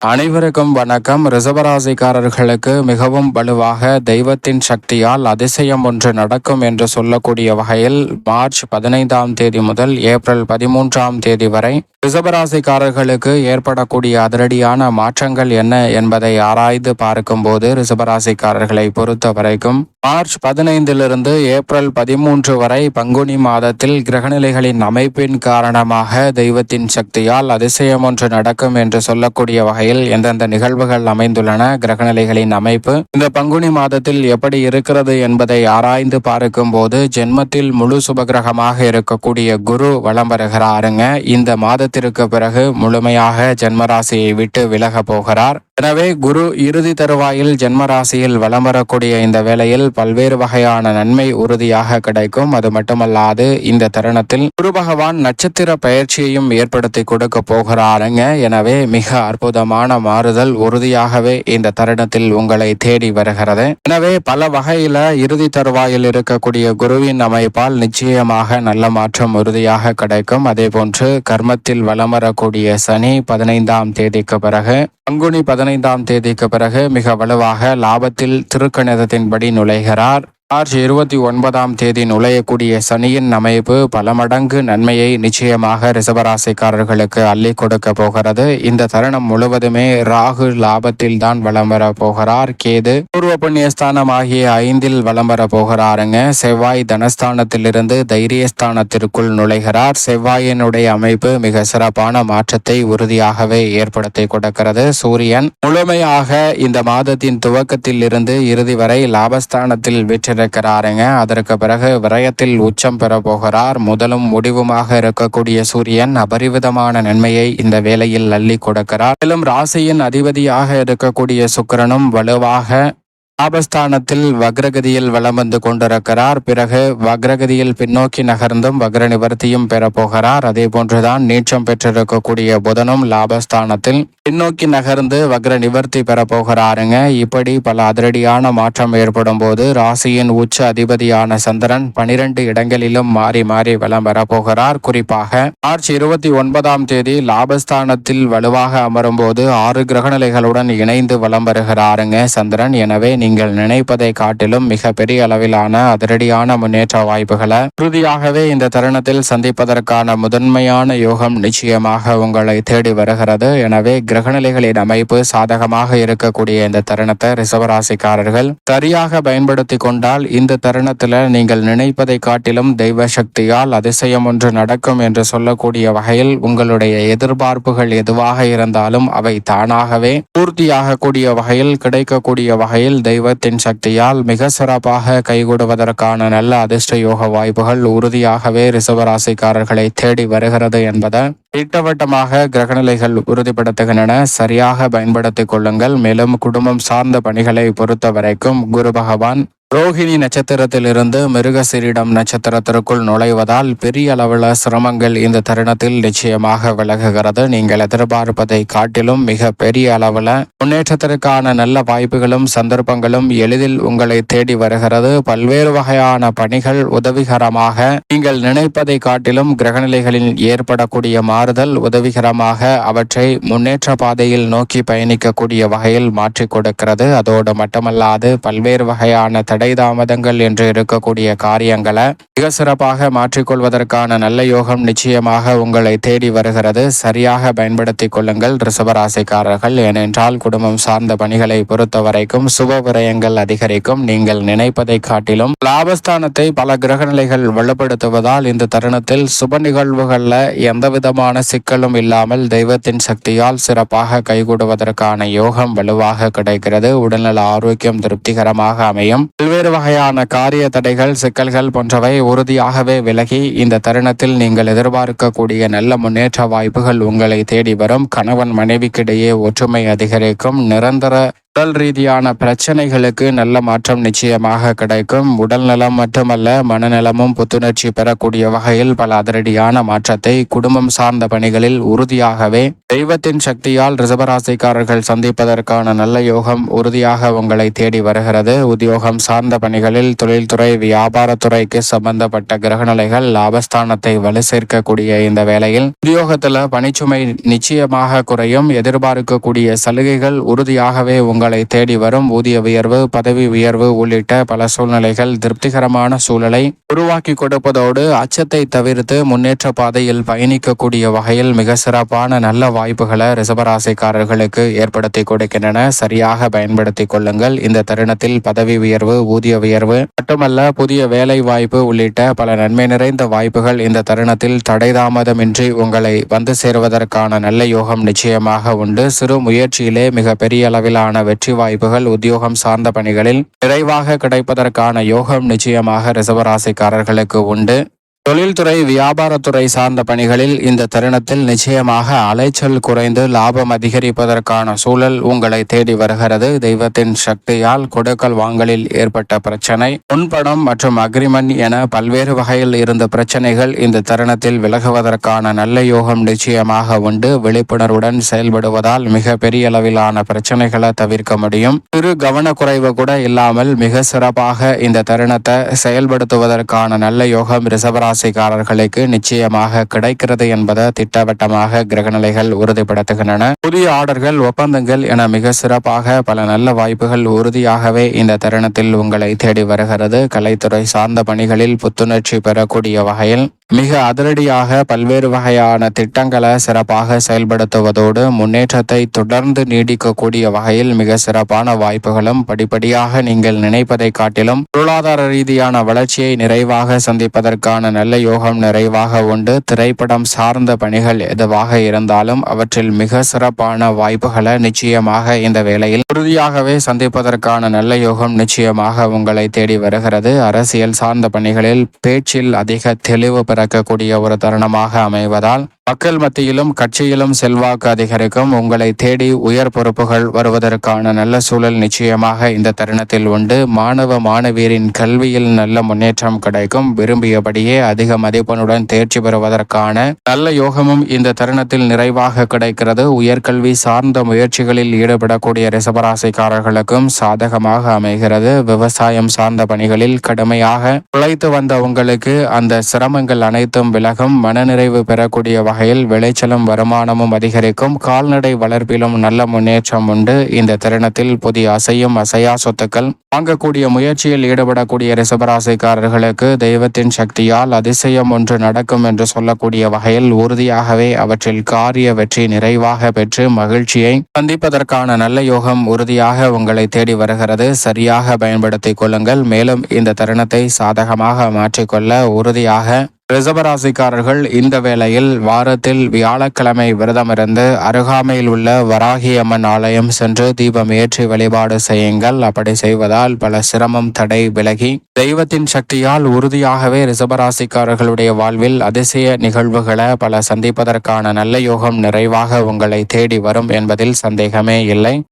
அனைவருக்கும் வணக்கம். ரிசவராசிக்காரர்களுக்கு மிகவும் வலுவாக தெய்வத்தின் சக்தியால் அதிசயம் ஒன்று நடக்கும் என்று சொல்லக்கூடிய வகையில் மார்ச் பதினைந்தாம் தேதி முதல் ஏப்ரல் பதிமூன்றாம் தேதி வரை ரிசபராசிக்காரர்களுக்கு ஏற்படக்கூடிய அதிரடியான மாற்றங்கள் என்ன என்பதை ஆராய்ந்து பார்க்கும்போது ரிசபராசிக்காரர்களை பொறுத்த வரைக்கும் மார்ச் பதினைந்திலிருந்து ஏப்ரல் பதிமூன்று வரை பங்குனி மாதத்தில் கிரகநிலைகளின் அமைப்பின் காரணமாக தெய்வத்தின் சக்தியால் அதிசயம் ஒன்று நடக்கும் என்று சொல்லக்கூடிய வகையில் எந்தெந்த நிகழ்வுகள் அமைந்துள்ளன கிரகநிலைகளின் அமைப்பு இந்த பங்குனி மாதத்தில் எப்படி இருக்கிறது என்பதை ஆராய்ந்து பார்க்கும் போது ஜென்மத்தில் முழு சுபகிரகமாக இருக்கக்கூடிய குரு வளம் வருகிறாருங்க. இந்த மாதத்திற்கு பிறகு முழுமையாக ஜென்மராசியை விட்டு விலக போகிறார். எனவே குரு இறுதி தருவாயில் ஜென்மராசியில் வலம் வரக்கூடிய இந்த வேளையில் பல்வேறு வகையான நன்மை உறுதியாக கிடைக்கும். அது மட்டுமல்லாது இந்த தருணத்தில் குரு பகவான் நட்சத்திர பயிற்சியையும் ஏற்படுத்தி கொடுக்க போகிறாருங்க. எனவே மிக அற்புதமான மாறுதல் உறுதியாகவே இந்த தருணத்தில் உங்களை தேடி வருகிறது. எனவே பல வகையில இறுதி தருவாயில் இருக்கக்கூடிய குருவின் அமைப்பால் நிச்சயமாக நல்ல மாற்றம் உறுதியாக கிடைக்கும். அதே போன்று கர்மத்தில் வலம் வரக்கூடிய சனி பதினைந்தாம் தேதிக்கு பிறகு பங்குனி பதினைந்தாம் தேதிக்கு பிறகு மிக வலுவாக லாபத்தில் திருக்கணிதத்தின்படி நுழைகிறார். மார்ச் இருபத்தி ஒன்பதாம் தேதி நுழையக்கூடிய சனியின் அமைப்பு பல மடங்கு நன்மையை நிச்சயமாக ரிசவராசிக்காரர்களுக்கு அள்ளி கொடுக்க போகிறது. இந்த தருணம் முழுவதுமே ராகு லாபத்தில் தான் வளம் வர போகிறார். கேது பூர்வ புண்ணியஸ்தானம் ஆகிய ஐந்தில் வளம் வர போகிறாருங்க. செவ்வாய் தனஸ்தானத்திலிருந்து தைரியஸ்தானத்திற்குள் நுழைகிறார். செவ்வாயினுடைய அமைப்பு மிக சிறப்பான மாற்றத்தை உறுதியாகவே ஏற்படுத்தி கொடுக்கிறது. சூரியன் முழுமையாக இந்த மாதத்தின் துவக்கத்தில் இருந்து இறுதி வரை லாபஸ்தானத்தில் வெற்றி இருக்கிறாருங்க அதற்கு பிறகு விரயத்தில் உச்சம் பெற போகிறார். முதலும் முடிவுமாக இருக்கக்கூடிய சூரியன் அபரிவிதமான நன்மையை இந்த வேளையில் அள்ளி கொடுக்கிறார். மேலும் ராசியின் அதிபதியாக இருக்கக்கூடிய சுக்கரனும் வலுவாக லாபஸ்தானத்தில் வக்ரகதியில் வலம் வந்து கொண்டிருக்கிறார். பிறகு வக்ரகதியில் பின்னோக்கி நகர்ந்தும் வக்ர நிவர்த்தியும் பெறப்போகிறார். அதே போன்றுதான் நீச்சம் பெற்றிருக்கக்கூடிய புதனும் லாபஸ்தானத்தில் பின்னோக்கி நகர்ந்து வக்ர நிவர்த்தி பெறப்போகிறாருங்க. இப்படி பல அதிரடியான மாற்றம் ஏற்படும் போது ராசியின் உச்ச அதிபதியான சந்திரன் பனிரெண்டு இடங்களிலும் மாறி மாறி வலம் வரப்போகிறார். குறிப்பாக மார்ச் இருபத்தி ஒன்பதாம் தேதி லாபஸ்தானத்தில் வலுவாக அமரும் போது ஆறு கிரகநிலைகளுடன் இணைந்து வலம் வருகிறாருங்க சந்திரன். எனவே நீங்கள் நினைப்பதை காட்டிலும் மிக பெரிய அளவிலான அதிரடியான முன்னேற்ற வாய்ப்புகளை உறுதியாகவே இந்த தருணத்தில் சந்திப்பதற்கான முதன்மையான யோகம் நிச்சயமாக உங்களை தேடி வருகிறது. எனவே கிரகநிலைகளின் அமைப்பு சாதகமாக இருக்கக்கூடிய இந்த தருணத்தை ரிசவராசிக்காரர்கள் சரியாக பயன்படுத்தி கொண்டால் இந்த தருணத்தில் நீங்கள் நினைப்பதை காட்டிலும் தெய்வ சக்தியால் அதிசயம் ஒன்று நடக்கும் என்று சொல்லக்கூடிய வகையில் உங்களுடைய எதிர்பார்ப்புகள் எதுவாக இருந்தாலும் அவை தானாகவே பூர்த்தியாகக்கூடிய வகையில் கிடைக்கக்கூடிய வகையில் தெய்வத்தின் சக்தியால் மிக சிறப்பாக கைகூடுவதற்கான நல்ல அதிர்ஷ்ட யோக வாய்ப்புகள் உறுதியாகவே ரிசவராசிக்காரர்களை தேடி வருகிறது என்பதை திட்டவட்டமாக கிரகநிலைகள் உறுதிப்படுத்துகின்றன. சரியாக பயன்படுத்திக் கொள்ளுங்கள். மேலும் குடும்பம் சார்ந்த பணிகளை பொறுத்த வரைக்கும் குரு பகவான் ரோஹிணி நட்சத்திரத்திலிருந்து மிருகசிரிடம் நட்சத்திரத்திற்குள் நுழைவதால் பெரிய அளவில் சிரமங்கள் இந்த தருணத்தில் நிச்சயமாக விலகுகிறது. நீங்கள் எதிர்பார்ப்பதை காட்டிலும் மிக பெரிய அளவில் முன்னேற்றத்திற்கான நல்ல வாய்ப்புகளும் சந்தர்ப்பங்களும் எளிதில் உங்களை தேடி வருகிறது. பல்வேறு வகையான பணிகள் உதவிகரமாக நீங்கள் நினைப்பதை காட்டிலும் கிரகநிலைகளில் ஏற்படக்கூடிய மாறுதல் உதவிகரமாக அவற்றை முன்னேற்ற பாதையில் நோக்கி பயணிக்கக்கூடிய வகையில் மாற்றிக் கொடுக்கிறது. அதோடு மட்டுமல்லாது பல்வேறு வகையான தடை தாமதங்கள் என்று இருக்கக்கூடிய காரியங்களை மிக சிறப்பாக மாற்றிக்கொள்வதற்கான நல்ல யோகம் நிச்சயமாக உங்களை தேடி வருகிறது. சரியாக பயன்படுத்தி கொள்ளுங்கள் ரிசவராசிக்காரர்கள் ஏனென்றால் குடும்பம் சார்ந்த பணிகளை பொறுத்த வரைக்கும் சுப விரயங்கள் அதிகரிக்கும். நீங்கள் நினைப்பதை காட்டிலும் லாபஸ்தானத்தை பல கிரகநிலைகள் வலுப்படுத்துவதால் இந்த தருணத்தில் சுப நிகழ்வுகள்ல எந்த விதமான சிக்கலும் இல்லாமல் தெய்வத்தின் சக்தியால் சிறப்பாக கைகூடுவதற்கான யோகம் வலுவாக கிடைக்கிறது. உடல்நல ஆரோக்கியம் திருப்திகரமாக அமையும். பல்வேறு வகையான காரிய தடைகள் சிக்கல்கள் போன்றவை உறுதியாகவே விலகி இந்த தருணத்தில் நீங்கள் எதிர்பார்க்கக்கூடிய நல்ல முன்னேற்ற வாய்ப்புகள் உங்களை தேடி வரும். கணவன் மனைவிக்கிடையே ஒற்றுமை அதிகரிக்கும். நிரந்தர உடல் ரீதியான பிரச்சனைகளுக்கு நல்ல மாற்றம் நிச்சயமாக கிடைக்கும். உடல் நலம் மட்டுமல்ல மனநலமும் புத்துணர்ச்சி பெறக்கூடிய வகையில் பல அதிரடியான மாற்றத்தை குடும்பம் சார்ந்த பணிகளில் உறுதியாகவே தெய்வத்தின் சக்தியால் ரிசபராசிக்காரர்கள் சந்திப்பதற்கான நல்ல யோகம் உறுதியாக உங்களை தேடி வருகிறது. உத்தியோகம் சார்ந்த பணிகளில் தொழில்துறை வியாபாரத்துறைக்கு சம்பந்தப்பட்ட கிரகநிலைகள் லாபஸ்தானத்தை வலு சேர்க்கக்கூடிய இந்த வேளையில் உத்தியோகத்தில் பணிச்சுமை நிச்சயமாக குறையும். எதிர்பார்க்கக்கூடிய சலுகைகள் உறுதியாகவே உங்கள் தேடி வரும். ஊதிய உயர்வு பதவி உயர்வு உள்ளிட்ட பல சூழ்நிலைகள் திருப்திகரமான சூழலை உருவாக்கி கொடுப்பதோடு அச்சத்தை தவிர்த்து முன்னேற்ற பாதையில் பயணிக்கக்கூடிய வகையில் மிக சிறப்பான நல்ல வாய்ப்புகளை ரிசபராசிக்காரர்களுக்கு ஏற்படுத்தி கொடுக்கின்றன. சரியாக பயன்படுத்தி கொள்ளுங்கள். இந்த தருணத்தில் பதவி உயர்வு ஊதிய உயர்வு மட்டுமல்ல புதிய வேலை வாய்ப்பு உள்ளிட்ட பல நன்மை நிறைந்த வாய்ப்புகள் இந்த தருணத்தில் தடைதாமதமின்றி உங்களை வந்து சேருவதற்கான நல்ல யோகம் நிச்சயமாக உண்டு. சிறு முயற்சியிலே மிக பெரிய அளவிலான வெற்றி வாய்ப்புகள் உத்தியோகம் சார்ந்த பணிகளில் நிறைவாக கிடைப்பதற்கான யோகம் நிச்சயமாக ரிசவராசிக்காரர்களுக்கு உண்டு. தொழில்துறை வியாபாரத்துறை சார்ந்த பணிகளில் இந்த தருணத்தில் நிச்சயமாக அலைச்சல் குறைந்து லாபம் அதிகரிப்பதற்கான சூழல் உங்களை தேடி வருகிறது. தெய்வத்தின் சக்தியால் கொடுக்கல் வாங்கலில் ஏற்பட்ட பிரச்சனை முன்பணம் மற்றும் அக்ரிமெண்ட் என பல்வேறு வகையில் இருந்த பிரச்சனைகள் இந்த தருணத்தில் விலகுவதற்கான நல்ல யோகம் நிச்சயமாக உண்டு. விழிப்புணர்வுடன் செயல்படுவதால் மிக பெரிய அளவிலான பிரச்சனைகளை தவிர்க்க முடியும். சிறு கவனக்குறைவு கூட இல்லாமல் மிக சிறப்பாக இந்த தருணத்தை செயல்படுத்துவதற்கான நல்ல யோகம் ரிசவரா ராசிக்காரர்களுக்கு நிச்சயமாக கிடைக்கிறது என்பதை திட்டவட்டமாக கிரகநிலைகள் உறுதிப்படுத்துகின்றன. புதிய ஆர்டர்கள் ஒப்பந்தங்கள் என மிக சிறப்பாக பல நல்ல வாய்ப்புகள் உறுதியாகவே இந்த தருணத்தில் உங்களை தேடி வருகிறது. கலைத்துறை சார்ந்த பணிகளில் புத்துணர்ச்சி பெறக்கூடிய வகையில் மிக அதிரடியாக பல்வேறு வகையான திட்டங்களை சிறப்பாக செயல்படுத்துவதோடு முன்னேற்றத்தை தொடர்ந்து நீடிக்கக்கூடிய வகையில் மிக சிறப்பான வாய்ப்புகளும் படிப்படியாக நீங்கள் நினைப்பதை காட்டிலும் பொருளாதார ரீதியான வளர்ச்சியை நிறைவாக சந்திப்பதற்கான நல்ல யோகம் நிறைவாக உண்டு. திரைப்படம் சார்ந்த பணிகள் எதுவாக இருந்தாலும் அவற்றில் மிக சிறப்பான வாய்ப்புகளை நிச்சயமாக இந்த வேளையில் உறுதியாகவே சந்திப்பதற்கான நல்ல யோகம் நிச்சயமாக உங்களை தேடி வருகிறது. அரசியல் சார்ந்த பணிகளில் பேச்சில் அதிக தெளிவு பறக்கக்கூடிய ஒரு தருணமாக அமைவதால் மக்கள் மத்தியிலும் கட்சியிலும் செல்வாக்கு அதிகரிக்கும். உங்களை தேடி உயர் பொறுப்புகள் வருவதற்கான நல்ல சூழல் நிச்சயமாக இந்த தருணத்தில் உண்டு. மாணவ மாணவியரின் கல்வியில் நல்ல முன்னேற்றம் கிடைக்கும். விரும்பியபடியே அதிக மதிப்பெண்ணுடன் தேர்ச்சி பெறுவதற்கான நல்ல யோகமும் இந்த தருணத்தில் நிறைவாக கிடைக்கிறது. உயர்கல்வி சார்ந்த முயற்சிகளில் ஈடுபடக்கூடிய ரிசபராசிக்காரர்களுக்கும் சாதகமாக அமைகிறது. விவசாயம் சார்ந்த பணிகளில் கடுமையாக உழைத்து வந்த உங்களுக்கு அந்த சிரமங்கள் அனைத்தும் விலகும். மனநிறைவு பெறக்கூடிய வகை வகையில் விளைச்சலும் வருமானமும் அதிகரிக்கும். கால்நடை வளர்ப்பிலும் நல்ல முன்னேற்றம் உண்டு. இந்த தருணத்தில் புதிய அசையும் அசையா சொத்துக்கள் வாங்கக்கூடிய முயற்சியில் ஈடுபடக்கூடிய ரிசபராசிக்காரர்களுக்கு தெய்வத்தின் சக்தியால் அதிசயம் ஒன்று நடக்கும் என்று சொல்லக்கூடிய வகையில் உறுதியாகவே அவற்றில் காரிய வெற்றி நிறைவாக பெற்று மகிழ்ச்சியை சந்திப்பதற்கான நல்ல யோகம் உறுதியாக உங்களை தேடி வருகிறது. சரியாக பயன்படுத்திக் கொள்ளுங்கள். மேலும் இந்த தருணத்தை சாதகமாக மாற்றிக்கொள்ள உறுதியாக ரிசபராசிக்காரர்கள் இந்த வேளையில் வாரத்தில் வியாழக்கிழமை விரதமிருந்து அருகாமையில் உள்ள வராகியம்மன் ஆலயம் சென்று தீபம் ஏற்றி வழிபாடு செய்யுங்கள். அப்படி செய்வதால் பல சிரமம் தடை விலகி தெய்வத்தின் சக்தியால் உறுதியாகவே ரிசபராசிக்காரர்களுடைய வாழ்வில் அதிசய நிகழ்வுகளை பல சந்திப்பதற்கான நல்ல யோகம் நிறைவாக உங்களை தேடி வரும் என்பதில் சந்தேகமே இல்லை.